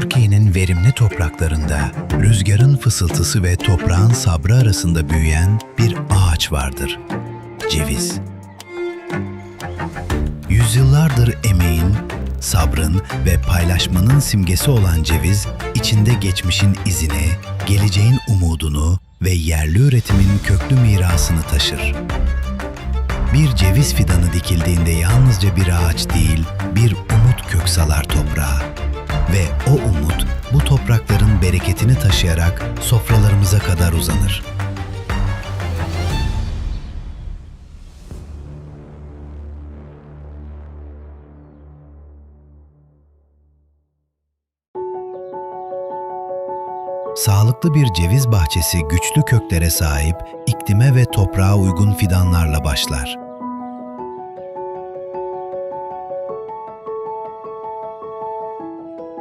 Türkiye'nin verimli topraklarında rüzgarın fısıltısı ve toprağın sabrı arasında büyüyen bir ağaç vardır. Ceviz. Yüzyıllardır emeğin, sabrın ve paylaşmanın simgesi olan ceviz, içinde geçmişin izini, geleceğin umudunu ve yerli üretimin köklü mirasını taşır. Bir ceviz fidanı dikildiğinde yalnızca bir ağaç değil, bir umut kök salar toprağa. Bereketini taşıyarak sofralarımıza kadar uzanır. Sağlıklı bir ceviz bahçesi güçlü köklere sahip, iklime ve toprağa uygun fidanlarla başlar.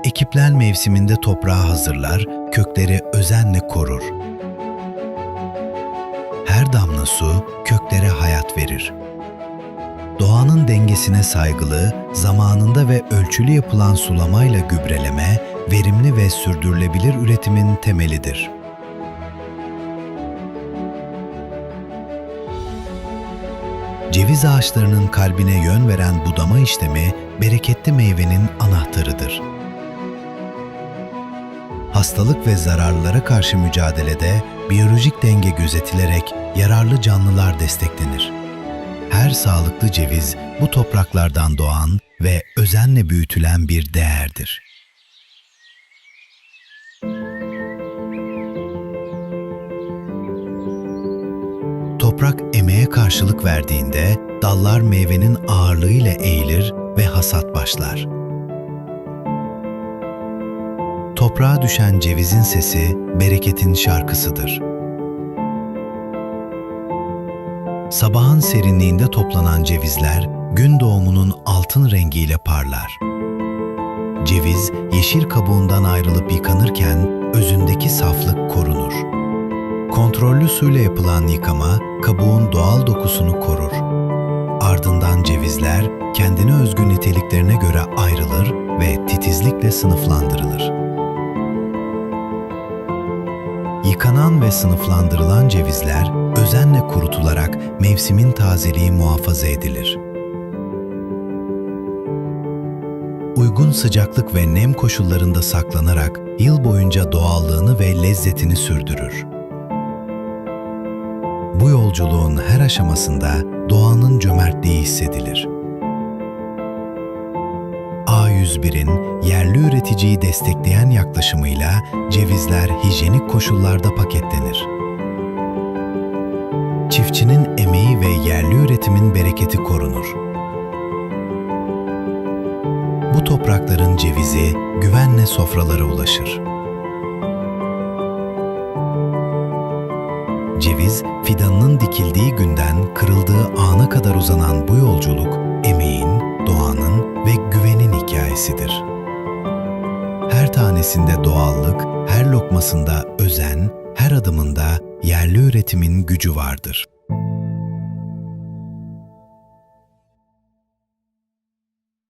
Ekiplen mevsiminde toprağı hazırlar, kökleri özenle korur. Her damla su köklere hayat verir. Doğanın dengesine saygılı, zamanında ve ölçülü yapılan sulamayla gübreleme, verimli ve sürdürülebilir üretimin temelidir. Ceviz ağaçlarının kalbine yön veren budama işlemi, bereketli meyvenin anahtarıdır. Hastalık ve zararlara karşı mücadelede biyolojik denge gözetilerek yararlı canlılar desteklenir. Her sağlıklı ceviz bu topraklardan doğan ve özenle büyütülen bir değerdir. Toprak emeğe karşılık verdiğinde dallar meyvenin ağırlığıyla eğilir ve hasat başlar. Toprağa düşen cevizin sesi bereketin şarkısıdır. Sabahın serinliğinde toplanan cevizler gün doğumunun altın rengiyle parlar. Ceviz yeşil kabuğundan ayrılıp yıkanırken özündeki saflık korunur. Kontrollü suyla yapılan yıkama kabuğun doğal dokusunu korur. Ardından cevizler kendine özgü niteliklerine göre ayrılır ve titizlikle sınıflandırılır. Yıkanan ve sınıflandırılan cevizler özenle kurutularak mevsimin tazeliği muhafaza edilir. Uygun sıcaklık ve nem koşullarında saklanarak yıl boyunca doğallığını ve lezzetini sürdürür. Bu yolculuğun her aşamasında doğanın cömertliği hissedilir. A101'in yerli üreticiyi destekleyen yaklaşımıyla cevizler hijyenik koşullarda paketlenir. Çiftçinin emeği ve yerli üretimin bereketi korunur. Bu toprakların cevizi güvenle sofralara ulaşır. Ceviz, fidanının dikildiği günden kırıldığı ana kadar uzanan bu yolculuk, emeğin, hikayesidir. Her tanesinde doğallık, her lokmasında özen, her adımında yerli üretimin gücü vardır.